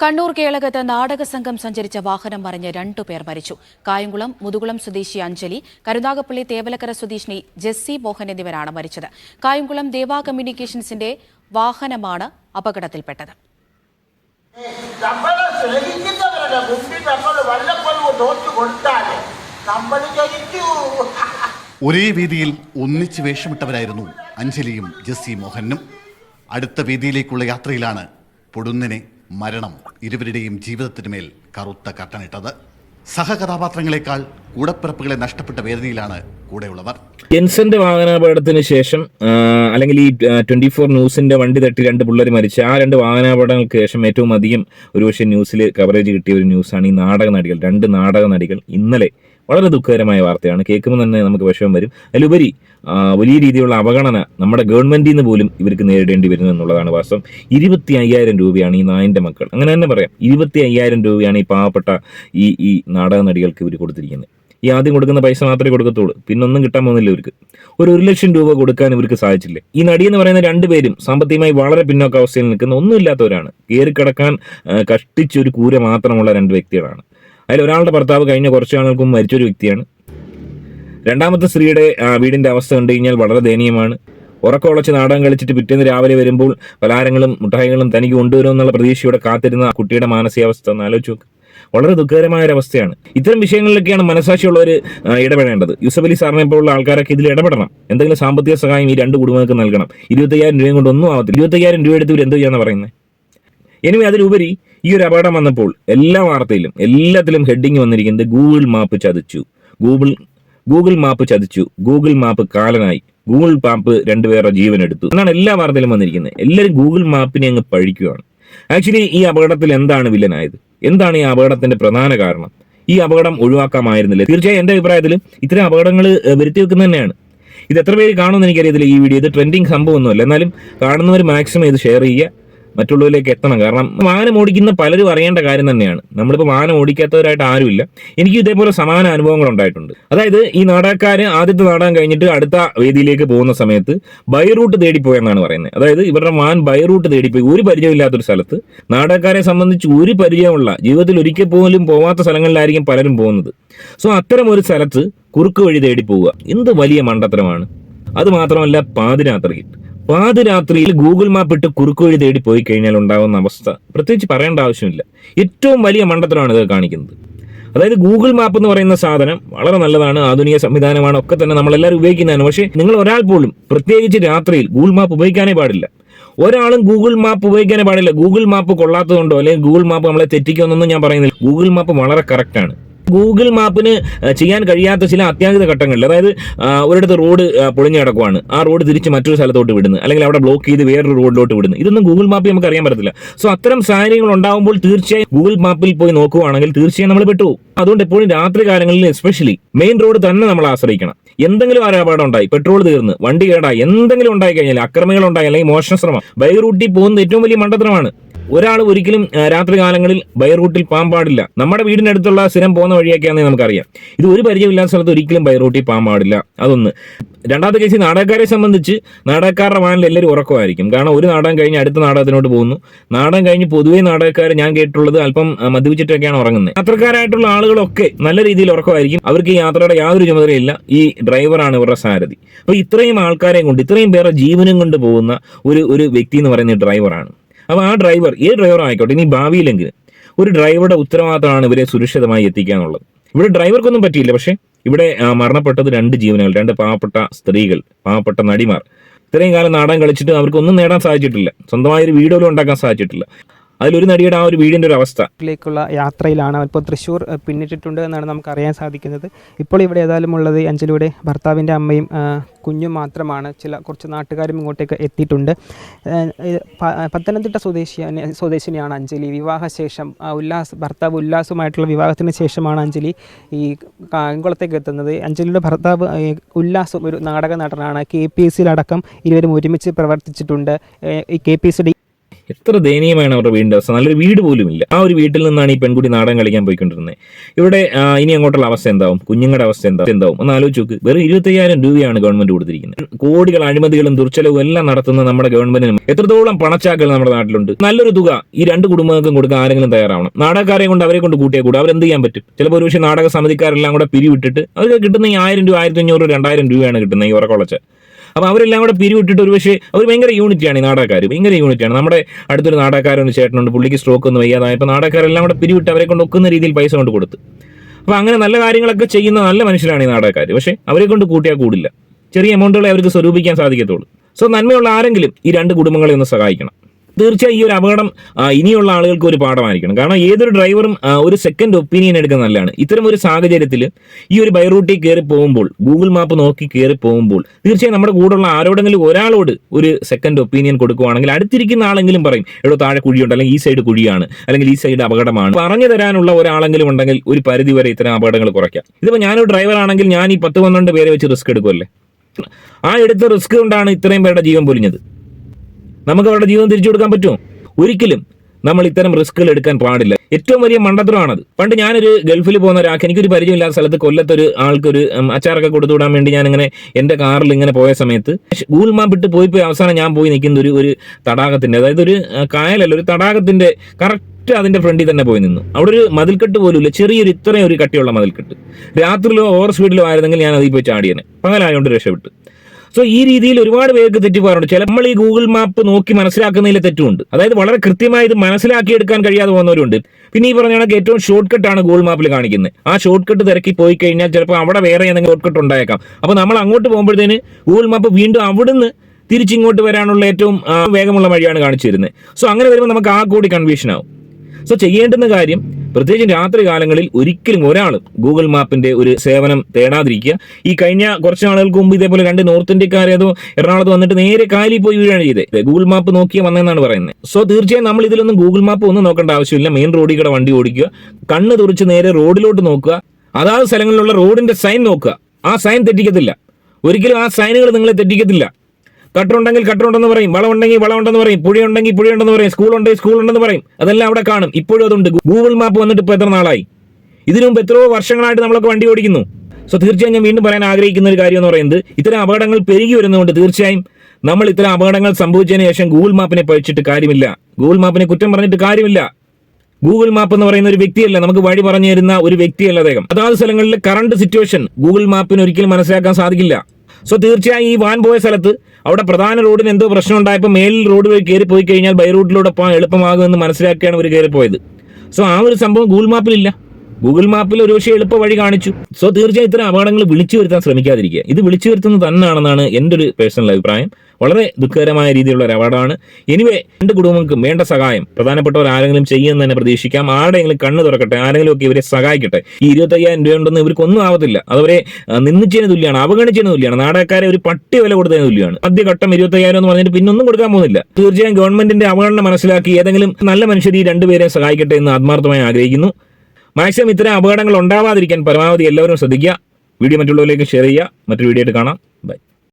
കണ്ണൂർ കേളകത്ത് നാടക സംഘം സഞ്ചരിച്ച വാഹനം മറിഞ്ഞ് രണ്ടുപേർ മരിച്ചു. കായംകുളം മുതുകുളം സ്വദേശി അഞ്ജലി കരുനാഗപ്പള്ളി തേവലക്കര സ്വദേശിനി ജെസ്സി മോഹൻ എന്നിവരാണ് മരിച്ചത്. കായംകുളം ദേവാ കമ്മ്യൂണിക്കേഷൻസിന്റെ വാഹനമാണ് അപകടത്തിൽപ്പെട്ടത്. ഒരേ വേദിയിൽ ഒന്നിച്ച് വേഷമിട്ടവരായിരുന്നു അഞ്ജലിയും ജെസ്സി മോഹനും. അടുത്ത വീതിയിലേക്കുള്ള യാത്രയിലാണ് പൊടുന്നനെ മരണം ഇരുവരുടെയും ജീവിതത്തിന് മേൽ കറുത്ത കട്ടനിട്ടത് സഹകഥാപാത്രങ്ങളെക്കാൾ കൂടപ്പിറപ്പുകളെ നഷ്ടപ്പെട്ട വേദനയിലാണ് കൂടെയുള്ളവർ. ജെൻസന്റെ വാഹനാപകടത്തിന് ശേഷം അല്ലെങ്കിൽ ഈ ട്വന്റി ഫോർ ന്യൂസിന്റെ വണ്ടി തട്ടി രണ്ട് പിള്ളേർ മരിച്ച. ആ രണ്ട് വാഹനാപകടങ്ങൾക്ക് ശേഷം ഏറ്റവും അധികം ഒരുപക്ഷെ ന്യൂസിൽ കവറേജ് കിട്ടിയ ഒരു ന്യൂസാണ് ഈ നാടക നടികൾ. രണ്ട് നാടക നടികൾ ഇന്നലെ വളരെ ദുഃഖകരമായ വാർത്തയാണ്. കേൾക്കുമ്പോൾ തന്നെ നമുക്ക് വിഷമം വരും. അതിലുപരി വലിയ രീതിയിലുള്ള അവഗണന നമ്മുടെ ഗവൺമെന്റിൽ നിന്ന് പോലും ഇവർക്ക് നേരിടേണ്ടി വരുന്നു എന്നുള്ളതാണ് വാസ്തവം. ഇരുപത്തി അയ്യായിരം രൂപയാണ് ഈ നായന്റെ മക്കൾ. അങ്ങനെ തന്നെ പറയാം. ഇരുപത്തി അയ്യായിരം രൂപയാണ് ഈ പാവപ്പെട്ട ഈ ഈ നാടക നടികൾക്ക് ഇവർ കൊടുത്തിരിക്കുന്നത്. ഈ ആദ്യം കൊടുക്കുന്ന പൈസ മാത്രമേ കൊടുക്കത്തുള്ളൂ. പിന്നൊന്നും കിട്ടാൻ പോകുന്നില്ല ഇവർക്ക്. ഒരു ഒരു ലക്ഷം രൂപ കൊടുക്കാൻ ഇവർക്ക് സാധിച്ചില്ല. ഈ നടി എന്ന് പറയുന്ന രണ്ടുപേരും സാമ്പത്തികമായി വളരെ പിന്നോക്ക അവസ്ഥയിൽ നിൽക്കുന്ന ഒന്നുമില്ലാത്തവരാണ്. കയറി കിടക്കാൻ കഷ്ടിച്ചൊരു കൂര മാത്രമുള്ള രണ്ട് വ്യക്തികളാണ്. അതിൽ ഒരാളുടെ ഭർത്താവ് കഴിഞ്ഞ കുറച്ച് നാളുകൾക്ക് മുമ്പ് മരിച്ചൊരു വ്യക്തിയാണ്. രണ്ടാമത്തെ സ്ത്രീയുടെ വീടിന്റെ അവസ്ഥ കണ്ടു കഴിഞ്ഞാൽ വളരെ ദയനീയമാണ്. ഉറക്കമുളച്ച് നാടകം കളിച്ചിട്ട് പിറ്റേന്ന് രാവിലെ വരുമ്പോൾ പലഹാരങ്ങളും മുട്ടായികളും തനിക്ക് കൊണ്ടുവരുമെന്നുള്ള പ്രതീക്ഷയോടെ കാത്തിരുന്ന കുട്ടിയുടെ മാനസികാവസ്ഥ ഒന്ന് ആലോചിച്ച് നോക്ക്. വളരെ ദുഃഖകരമായ ഒരു അവസ്ഥയാണ്. ഇത്തരം വിഷയങ്ങളിലൊക്കെയാണ് മനസാക്ഷിയുള്ളവർ ഇടപെടേണ്ടത്. യൂസഫ് അലി സാറിനെ പോലുള്ള ആൾക്കാരൊക്കെ ഇതിൽ ഇടപെടണം. എന്തെങ്കിലും സാമ്പത്തിക സഹായം ഈ രണ്ട് കുടുംബങ്ങൾക്ക് നൽകണം. ഇരുപത്തയ്യായിരം രൂപയും കൊണ്ട് ഒന്നും ആവത്തില്ല. ഇരുപത്തയ്യായിരം രൂപ എടുത്ത് ഇവർ എന്ത് ചെയ്യാന്ന് പറയുന്നത് ഇനി അതിലുപരി ഈ ഒരു അപകടം വന്നപ്പോൾ എല്ലാ വാർത്തയിലും എല്ലാത്തിലും ഹെഡിങ് വന്നിരിക്കുന്നത് ഗൂഗിൾ മാപ്പ് ചതിച്ചു. ഗൂഗിൾ ഗൂഗിൾ മാപ്പ് ചതിച്ചു. Google map കാലനായി. ഗൂഗിൾ മാപ്പ് രണ്ടുപേരുടെ ജീവൻ എടുത്തു എന്നാണ് എല്ലാ വാർത്തയിലും വന്നിരിക്കുന്നത്. എല്ലാവരും ഗൂഗിൾ മാപ്പിനെ അങ്ങ് പഴിക്കുകയാണ് ആക്ച്വലി ഈ അപകടത്തിൽ എന്താണ് വില്ലനായത്? എന്താണ് ഈ അപകടത്തിന്റെ പ്രധാന കാരണം? ഈ അപകടം ഒഴിവാക്കാമായിരുന്നില്ല. തീർച്ചയായും എന്റെ അഭിപ്രായത്തിൽ ഇത്തരം അപകടങ്ങൾ വരുത്തി വെക്കുന്നത് തന്നെയാണ്. ഇത് എത്ര പേര് കാണുമെന്ന് എനിക്കറിയത്തില്ല ഈ വീഡിയോ. ഇത് ട്രെൻഡിങ് സംഭവമൊന്നുമല്ല. എന്നാലും കാണുന്നവർ മാക്സിമം ഇത് ഷെയർ ചെയ്യുക. മറ്റുള്ളവരിലേക്ക് എത്തണം. കാരണം വാഹനം ഓടിക്കുന്ന പലരും അറിയേണ്ട കാര്യം തന്നെയാണ്. നമ്മളിപ്പോൾ വാഹനം ഓടിക്കാത്തവരായിട്ട് ആരുമില്ല. എനിക്ക് ഇതേപോലെ സമാന അനുഭവങ്ങൾ ഉണ്ടായിട്ടുണ്ട്. അതായത് ഈ നാടകക്കാർ ആദ്യത്തെ നാടകം കഴിഞ്ഞിട്ട് അടുത്ത വേദിയിലേക്ക് പോകുന്ന സമയത്ത് ബൈറൂട്ട് തേടിപ്പോയെന്നാണ് പറയുന്നത്. അതായത് ഇവരുടെ വാൻ ബൈറൂട്ട് തേടിപ്പോയി. ഒരു പരിചയമില്ലാത്തൊരു സ്ഥലത്ത് നാടകക്കാരെ സംബന്ധിച്ച് ഒരു പരിചയമുള്ള ജീവിതത്തിൽ ഒരിക്കൽ പോലും പോവാത്ത സ്ഥലങ്ങളിലായിരിക്കും പലരും പോകുന്നത്. സോ അത്തരം ഒരു സ്ഥലത്ത് കുറുക്ക് വഴി തേടി പോവുക എന്ത് വലിയ മണ്ടത്തരമാണ്. അത് മാത്രമല്ല പാതിരാത്രിയിൽ പാതിരാത്രിയിൽ ഗൂഗിൾ മാപ്പ് ഇട്ട് കുറുക്കുവഴി തേടി പോയി കഴിഞ്ഞാൽ ഉണ്ടാകുന്ന അവസ്ഥ. പ്രത്യേകിച്ച് പറയേണ്ട ആവശ്യമില്ല. ഏറ്റവും വലിയ മണ്ടത്തരമാണ് ഇത് കാണിക്കുന്നത്. അതായത് ഗൂഗിൾ മാപ്പ് എന്ന് പറയുന്ന സാധനം വളരെ നല്ലതാണ് ആധുനിക സംവിധാനമാണ് ഒക്കെ തന്നെ നമ്മളെല്ലാവരും ഉപയോഗിക്കുന്നതാണ്. പക്ഷേ നിങ്ങൾ ഒരാൾ പോലും പ്രത്യേകിച്ച് രാത്രിയിൽ ഗൂഗിൾ മാപ്പ് ഉപയോഗിക്കാനേ പാടില്ല. ഒരാളും ഗൂഗിൾ മാപ്പ് ഉപയോഗിക്കാനേ പാടില്ല. ഗൂഗിൾ മാപ്പ് കൊള്ളാത്തതുകൊണ്ടോ അല്ലെങ്കിൽ ഗൂഗിൾ മാപ്പ് നമ്മളെ തെറ്റിക്കുമെന്നൊന്നും ഞാൻ പറയുന്നില്ല. ഗൂഗിൾ മാപ്പ് വളരെ കറക്റ്റാണ് ഗൂഗിൾ മാപ്പിന് ചെയ്യാൻ കഴിയാത്ത ചില അത്യാഹിത ഘട്ടങ്ങളിൽ അതായത് ഒരിടത്ത് റോഡ് പൊളിഞ്ഞു കിടക്കുവാണ്. ആ റോഡ് തിരിച്ച് മറ്റൊരു സ്ഥലത്തോട്ട് വിടുന്നു. അല്ലെങ്കിൽ അവിടെ ബ്ലോക്ക് ചെയ്ത് വേറൊരു റോഡിലോട്ട് വിടുന്നു. ഇതൊന്നും ഗൂഗിൾ മാപ്പിൽ നമുക്ക് അറിയാൻ പറ്റത്തില്ല. സോ അത്തരം സാഹചര്യങ്ങൾ ഉണ്ടാകുമ്പോൾ തീർച്ചയായും ഗൂഗിൾ മാപ്പിൽ പോയി നോക്കുവാണെങ്കിൽ തീർച്ചയായും നമ്മൾ പെട്ടുപോകും അതുകൊണ്ട് എപ്പോഴും രാത്രി കാലങ്ങളിൽ എസ്പെഷ്യലി മെയിൻ റോഡ് തന്നെ നമ്മൾ ആശ്രയിക്കണം. എന്തെങ്കിലും ഒരു അപകടം ഉണ്ടായി പെട്രോൾ തീർന്ന് വണ്ടി കേടായി എന്തെങ്കിലും ഉണ്ടായി കഴിഞ്ഞാൽ അക്രമികൾ ഉണ്ടായി അല്ലെങ്കിൽ മോഷണ ശ്രമം ബൈ റൂട്ടിൽ പോകുന്നത് ഏറ്റവും വലിയ മണ്ടത്തരമാണ്. ഒരാൾ ഒരിക്കലും രാത്രി കാലങ്ങളിൽ ബൈറൂട്ടിൽ പോകാൻ പാടില്ല നമ്മുടെ വീടിനടുത്തുള്ള സ്ഥിരം പോകുന്ന വഴിയൊക്കെയാണെന്ന് നമുക്കറിയാം. ഇത് ഒരു പരിചയമില്ലാത്ത സ്ഥലത്ത് ഒരിക്കലും ബൈറൂട്ടിൽ പോകാൻ പാടില്ല അതൊന്ന്. രണ്ടാമത്തെ കേസ് നാടകക്കാരെ സംബന്ധിച്ച് നാടകക്കാരുടെ വാനിൽ എല്ലാവരും ഉറക്കമായിരിക്കും. കാരണം ഒരു നാടകം കഴിഞ്ഞ് അടുത്ത നാടകത്തിനോട്ട് പോകുന്നു. നാടകം കഴിഞ്ഞ് പൊതുവേ നാടകക്കാർ ഞാൻ കേട്ടിട്ടുള്ളത് അല്പം മദ്യപിച്ചിട്ടൊക്കെയാണ് ഉറങ്ങുന്നത്. യാത്രക്കാരായിട്ടുള്ള ആളുകളൊക്കെ നല്ല രീതിയിൽ ഉറക്കമായിരിക്കും. അവർക്ക് ഈ യാത്രയുടെ യാതൊരു ചുമതലയില്ല. ഈ ഡ്രൈവറാണ് ഇവരുടെ സാരഥി. അപ്പോൾ ഇത്രയും ആൾക്കാരെയും കൊണ്ട് ഇത്രയും പേരെ ജീവനും കൊണ്ട് പോകുന്ന ഒരു ഒരു വ്യക്തി എന്ന് പറയുന്ന ഡ്രൈവറാണ്. അപ്പോൾ ആ ഡ്രൈവർ ഏത് ഡ്രൈവർ ആയിക്കോട്ടെ ഇനി ഭാവിയിലെങ്കിലും ഒരു ഡ്രൈവറുടെ ഉത്തരവാദിത്തമാണ് ഇവരെ സുരക്ഷിതമായി എത്തിക്കുക എന്നുള്ളത് ഇവിടെ ഡ്രൈവർക്കൊന്നും പറ്റിയില്ല പക്ഷേ ഇവിടെ മരണപ്പെട്ടത് രണ്ട് ജീവനുകൾ രണ്ട് പാവപ്പെട്ട സ്ത്രീകൾ പാവപ്പെട്ട നടിമാർ. ഇത്രയും കാലം നാടൻ കളിച്ചിട്ട് അവർക്കൊന്നും നേടാൻ സാധിച്ചിട്ടില്ല. സ്വന്തമായൊരു വീട് പോലും ഉണ്ടാക്കാൻ സാധിച്ചിട്ടില്ല. അതിലൊരു നടിയുടെ ആ ഒരു വീടിന്റെ ഒരു അവസ്ഥ. ിലേക്കുള്ള യാത്രയിലാണ് ഇപ്പോൾ തൃശ്ശൂർ പിന്നിട്ടിട്ടുണ്ട് എന്നാണ് നമുക്ക് അറിയാൻ സാധിക്കുന്നത്. ഇപ്പോൾ ഇവിടെ ഏതായാലും ഉള്ളത് അഞ്ജലിയുടെ ഭർത്താവിന്റെ അമ്മയും കുഞ്ഞും മാത്രമാണ്. ചില കുറച്ച് നാട്ടുകാരും ഇങ്ങോട്ടേക്ക് എത്തിയിട്ടുണ്ട്. പത്തനംതിട്ട സ്വദേശി സ്വദേശിനിയാണ് അഞ്ജലി. വിവാഹശേഷം ഉല്ലാസ് ഭർത്താവ് ഉല്ലാസുമായിട്ടുള്ള വിവാഹത്തിന് ശേഷമാണ് അഞ്ജലി ഈ കായംകുളത്തേക്ക് എത്തുന്നത്. അഞ്ജലിയുടെ ഭർത്താവ് ഉല്ലാസും ഒരു നാടക നടനാണ്. കെ പി എസ് സിയിലടക്കം ഇരുവരും ഒരുമിച്ച് പ്രവർത്തിച്ചിട്ടുണ്ട്. ഈ കെ പി എസ് എത്ര ദയനീയമാണ് അവരുടെ വീടിന്റെ അവസ്ഥ? നല്ലൊരു വീട് പോലും ഇല്ല ആ ഒരു വീട്ടിൽ നിന്നാണ് ഈ പെൺകുട്ടി നാടൻ കളിക്കാൻ പോയിക്കൊണ്ടിരുന്നത്. ഇവിടെ ഇനി അങ്ങോട്ടുള്ള അവസ്ഥ എന്താവും? കുഞ്ഞുങ്ങളുടെ അവസ്ഥ എന്താവും? എന്താവും? ഒന്ന് ആലോചിച്ച് നോക്ക്. വെറും ഇരുപത്തയ്യായിരം രൂപയാണ് ഗവൺമെന്റ് കൊടുത്തിരിക്കുന്നത്. കോടികൾ അഴിമതികളും ദുർച്ചലവും എല്ലാം നടത്തുന്ന നമ്മുടെ ഗവൺമെന്റിന് എത്രത്തോളം പണച്ചാക്കൽ നമ്മുടെ നാട്ടിലുണ്ട്. നല്ലൊരു തുക ഈ രണ്ട് കുടുംബങ്ങൾക്കും കൊടുക്കാൻ ആരെങ്കിലും തയ്യാറാവണം. നാടകക്കാരെ കൊണ്ട് അവരെ കൊണ്ട് കൂട്ടിയാൽ കൂടെ. അവരെന്ത് ചെയ്യാൻ പറ്റും? ചിലപ്പോൾ ഒരുപക്ഷെ നാടക സമിതിക്കാരെല്ലാം കൂടെ പിരിവിട്ടിട്ട് അവർക്ക് കിട്ടുന്ന ഈ ആയിരം രൂപ ആയിരത്തി അഞ്ഞൂറ് രണ്ടായിരം രൂപയാണ് കിട്ടുന്നത് ഈ ഉറക്കുളച്ച് അപ്പോൾ അവരെല്ലാം കൂടെ പിരിവിട്ടിട്ട് ഒരു പക്ഷേ അവർ ഭയങ്കര യൂണിറ്റിയാണ് ഈ നാടകക്കാർ ഭയങ്കര യൂണിറ്റിയാണ്. നമ്മുടെ അടുത്തൊരു നാടകക്കാരൊരു ചേട്ടനുണ്ട് പുള്ളിക്ക് സ്ട്രോക്ക് ഒന്ന് വയ്യാതായപ്പോൾ നാടകക്കാരെല്ലാം കൂടെ പിരിവിട്ട് അവരെ കൊണ്ട് ഒക്കുന്ന രീതിയിൽ പൈസ കൊണ്ട് കൊടുത്തു. അപ്പോൾ അങ്ങനെ നല്ല കാര്യങ്ങളൊക്കെ ചെയ്യുന്ന നല്ല മനുഷ്യരാണ് ഈ നാടകക്കാർ പക്ഷേ അവരെ കൊണ്ട് കൂട്ടിയാൽ കൂടില്ല. ചെറിയ എമൗണ്ടുകളെ അവർക്ക് സ്വരൂപിക്കാൻ സാധിക്കത്തുള്ളൂ. സോ നന്മയുള്ള ആരെങ്കിലും ഈ രണ്ട് കുടുംബങ്ങളെ ഒന്ന് സഹായിക്കണം. തീർച്ചയായും ഈ ഒരു അപകടം ഇനിയുള്ള ആളുകൾക്ക് ഒരു പാഠമായിരിക്കണം. കാരണം ഏതൊരു ഡ്രൈവറും ഒരു സെക്കൻഡ് ഒപ്പീനിയൻ എടുക്കുന്നത് നല്ലതാണ്. ഇത്തരം ഒരു സാഹചര്യത്തിൽ ഈ ഒരു ബൈറൂട്ടിൽ കയറി പോകുമ്പോൾ ഗൂഗിൾ മാപ്പ് നോക്കി കയറി പോകുമ്പോൾ തീർച്ചയായും നമ്മുടെ കൂടെയുള്ള ആരോടെങ്കിലും ഒരാളോട് ഒരു സെക്കൻഡ് ഒപ്പീനിയൻ കൊടുക്കുവാണെങ്കിൽ അടുത്തിരിക്കുന്ന ആളെങ്കിലും പറയും എടോ താഴെ കുഴിയുണ്ട് അല്ലെങ്കിൽ ഈ സൈഡ് കുഴിയാണ് അല്ലെങ്കിൽ ഈ സൈഡ് അപകടമാണ്. പറഞ്ഞു തരാനുള്ള ഒരാളെങ്കിലും ഉണ്ടെങ്കിൽ ഒരു പരിധി വരെ ഇത്തരം അപകടങ്ങൾ കുറയ്ക്കാം. ഇതിപ്പോൾ ഞാനൊരു ഡ്രൈവർ ആണെങ്കിൽ ഞാൻ ഈ പത്ത് പന്ത്രണ്ട് പേരെ വെച്ച് റിസ്ക് എടുക്കുമല്ലേ ആ എടുത്ത റിസ്ക് കൊണ്ടാണ് ഇത്രയും പേരുടെ ജീവൻ പൊലിഞ്ഞത്. നമുക്ക് അവരുടെ ജീവിതം തിരിച്ചു കൊടുക്കാൻ പറ്റുമോ ഒരിക്കലും നമ്മൾ ഇത്തരം റിസ്ക്കുകൾ എടുക്കാൻ പാടില്ല. ഏറ്റവും വലിയ മണ്ടത്തരമാണത്. പണ്ട് ഞാനൊരു ഗൾഫിൽ പോകുന്ന ഒരാൾക്ക് എനിക്കൊരു പരിചയമില്ലാത്ത സ്ഥലത്ത് കൊല്ലത്തൊരു ആൾക്കൊരു അച്ചാറൊക്കെ കൊടുത്തു വിടാൻ വേണ്ടി ഇങ്ങനെ എന്റെ കാറിൽ ഇങ്ങനെ പോയ സമയത്ത് ഗൂഗിൾ മാപ്പ് ഇട്ട് പോയി പോയി അവസാനം ഞാൻ പോയി നിൽക്കുന്ന ഒരു ഒരു തടാകത്തിന്റെ അതായത് ഒരു കായലല്ല ഒരു തടാകത്തിന്റെ കറക്റ്റ് അതിന്റെ ഫ്രണ്ടിൽ തന്നെ പോയി നിന്നു. അവിടെ ഒരു മതിൽക്കെട്ട് പോലും ഇല്ല ചെറിയൊരു ഇത്രയും ഒരു കട്ടിയുള്ള മതിൽക്കെട്ട്. രാത്രിയിലോ ഓവർ സ്പീഡിലോ ആയിരുന്നെങ്കിൽ ഞാൻ അതിൽ പോയി ചാടിയനെ. പകലായതുകൊണ്ട് രക്ഷപ്പെട്ടു. സോ ഈ രീതിയിൽ ഒരുപാട് പേർക്ക് തെറ്റിപ്പോകാറുണ്ട്. ചില നമ്മൾ ഈ ഗൂഗിൾ മാപ്പ് നോക്കി മനസ്സിലാക്കുന്നതിൽ തെറ്റുമുണ്ട്. അതായത് വളരെ കൃത്യമായി ഇത് മനസ്സിലാക്കിയെടുക്കാൻ കഴിയാതെ പോകുന്നവരുണ്ട്. പിന്നെ ഈ പറഞ്ഞ കണക്ക് ഏറ്റവും ഷോർട്ട് കട്ടാണ് ഗൂഗിൾ മാപ്പിൽ കാണിക്കുന്നത്. ആ ഷോർട്ട് കട്ട് തിരക്കി പോയി കഴിഞ്ഞാൽ ചിലപ്പോൾ അവിടെ വേറെ ഏതെങ്കിലും ഷോർട്ട് കട്ട് ഉണ്ടായേക്കാം. അപ്പോൾ നമ്മൾ അങ്ങോട്ട് പോകുമ്പോഴത്തേന് ഗൂഗിൾ മാപ്പ് വീണ്ടും അവിടുന്ന് തിരിച്ചിങ്ങോട്ട് വരാനുള്ള ഏറ്റവും വേഗമുള്ള വഴിയാണ് കാണിച്ചു തരുന്നത്. സോ അങ്ങനെ വരുമ്പോൾ നമുക്ക് ആ കൂടി കൺഫ്യൂഷൻ ആവും. സോ ചെയ്യേണ്ടുന്ന കാര്യം പ്രത്യേകിച്ചും രാത്രി കാലങ്ങളിൽ ഒരിക്കലും ഒരാൾ ഗൂഗിൾ മാപ്പിന്റെ ഒരു സേവനം തേടാതിരിക്കുക. ഈ കഴിഞ്ഞ കുറച്ച് നാളുകൾക്ക് മുമ്പ് ഇതേപോലെ രണ്ട് നോർത്ത് ഇന്ത്യക്കാരെ അതോ എറണാകുളത്ത് വന്നിട്ട് നേരെ കാലിൽ പോയി വീഴാണ് ചെയ്തത് ഗൂഗിൾ മാപ്പ് നോക്കിയ വന്നതെന്നാണ് പറയുന്നത് സോ തീർച്ചയായും നമ്മൾ ഇതിലൊന്നും ഗൂഗിൾ മാപ്പ് ഒന്നും നോക്കേണ്ട ആവശ്യമില്ല. മെയിൻ റോഡിൽ കൂടെ വണ്ടി ഓടിക്കുക. കണ്ണ് തുറച്ച് നേരെ റോഡിലോട്ട് നോക്കുക. അതാത് സ്ഥലങ്ങളിലുള്ള റോഡിന്റെ സൈൻ നോക്കുക. ആ സൈൻ തെറ്റിക്കത്തില്ല. ഒരിക്കലും ആ സൈനുകൾ നിങ്ങളെ തെറ്റിക്കത്തില്ല. കട്ടറുണ്ടെങ്കിൽ കട്ടറുണ്ടെന്ന് പറയും വളമുണ്ടെങ്കിൽ വളമുണ്ടെന്ന് പറയും പുഴയുണ്ടെങ്കിൽ പുഴയുണ്ടെന്ന് പറയും സ്കൂളുണ്ടെങ്കിൽ സ്കൂൾ ഉണ്ടെന്ന് പറയും. അതെല്ലാം അവിടെ കാണും. ഇപ്പോഴും അതുണ്ട്. ഗൂഗിൾ മാപ്പ് വന്നിട്ട് ഇപ്പോൾ എത്ര നാളായി? ഇതിനു മുമ്പ് എത്രയോ വർഷങ്ങളായിട്ട് നമ്മളൊക്കെ വണ്ടി ഓടിക്കുന്നു. സോ തീർച്ചയായും ഞാൻ വീണ്ടും പറയാൻ ആഗ്രഹിക്കുന്ന ഒരു കാര്യം എന്ന് പറയുന്നത് ഇത്തരം അപകടങ്ങൾ പെരുകി വരുന്നതുകൊണ്ട് തീർച്ചയായും നമ്മൾ ഇത്തരം അപകടങ്ങൾ സംഭവിച്ചതിന് ശേഷം ഗൂഗിൾ മാപ്പിനെ പഴിച്ചിട്ട് കാര്യമില്ല. ഗൂഗിൾ മാപ്പിനെ കുറ്റം പറഞ്ഞിട്ട് കാര്യമില്ല. ഗൂഗിൾ മാപ്പ് എന്ന് പറയുന്ന ഒരു വ്യക്തിയല്ല നമുക്ക് വഴി പറഞ്ഞു തരുന്ന ഒരു വ്യക്തിയല്ല അദ്ദേഹം. അതാത് സ്ഥലങ്ങളിൽ കറണ്ട് സിറ്റുവേഷൻ ഗൂഗിൾ മാപ്പിന് ഒരിക്കലും മനസ്സിലാക്കാൻ സാധിക്കില്ല. സോ തീർച്ചയായും ഈ വാൻ പോയ സ്ഥലത്ത് അവിടെ പ്രധാന റോഡിന് എന്തോ പ്രശ്നം ഉണ്ടായപ്പോൾ മേലിൽ റോഡ് വഴി കയറി പോയി കഴിഞ്ഞാൽ ബൈ റൂട്ടിലൂടെ പോകാൻ എളുപ്പമാകുമെന്ന് മനസ്സിലാക്കിയാണ് ഇവർ കയറി പോയത്. സോ ആ ഒരു സംഭവം ഗൂഗിൾ മാപ്പിലില്ല ഗൂഗിൾ മാപ്പിൽ ഒരു പക്ഷേ എളുപ്പ വഴി കാണിച്ചു. സോ തീർച്ചയായും ഇത്തരം അപകടങ്ങൾ വിളിച്ചു വരുത്താൻ ശ്രമിക്കാതിരിക്കുക. ഇത് വിളിച്ചു വരുത്തുന്നത് തന്നെയാണെന്നാണ് എന്റെ ഒരു പേഴ്സണൽ അഭിപ്രായം. വളരെ ദുഃഖകരമായ രീതിയിലുള്ള ഒരു അപകടമാണ് എനിവേ രണ്ട് കുടുംബങ്ങൾക്കും വേണ്ട സഹായം. പ്രധാനപ്പെട്ടവർ ആരെങ്കിലും ചെയ്യുമെന്ന് തന്നെ പ്രതീക്ഷിക്കാം. ആരുടെയെങ്കിലും കണ്ണ് തുറക്കട്ടെ ആരെങ്കിലും ഒക്കെ ഇവരെ സഹായിക്കട്ടെ. ഈ ഇരുപത്തയ്യായിരം രൂപ ഉണ്ടെന്ന് ഇവർക്കൊന്നും ആവത്തില്ല. അതവരെ നിന്ദിച്ചതിന് തുല്യമാണ് അവഗണിച്ചതിന് തുല്യമാണ് നാടകക്കാരെ ഒരു പട്ടി വില കൊടുത്തതിന് തുല്യമാണ് ആദ്യഘട്ടം ഇരുപത്തയ്യായിരം എന്ന് പറഞ്ഞിട്ട് പിന്നൊന്നും കൊടുക്കാൻ പോകുന്നില്ല. തീർച്ചയായും ഗവൺമെന്റിന്റെ അവഗണന മനസ്സിലാക്കി ഏതെങ്കിലും നല്ല മനുഷ്യർ ഈ രണ്ടുപേരെ സഹായിക്കട്ടെ എന്ന് ആത്മാർത്ഥമായി ആഗ്രഹിക്കുന്നു. മാക്സിമം ഇത്തരം അപകടങ്ങൾ ഉണ്ടാവാതിരിക്കാൻ പരമാവധി എല്ലാവരും ശ്രദ്ധിക്കുക. വീഡിയോ മറ്റുള്ളവരിലേക്ക് ഷെയർ ചെയ്യുക. മറ്റൊരു വീഡിയോ ആയിട്ട് കാണാം. ബൈ.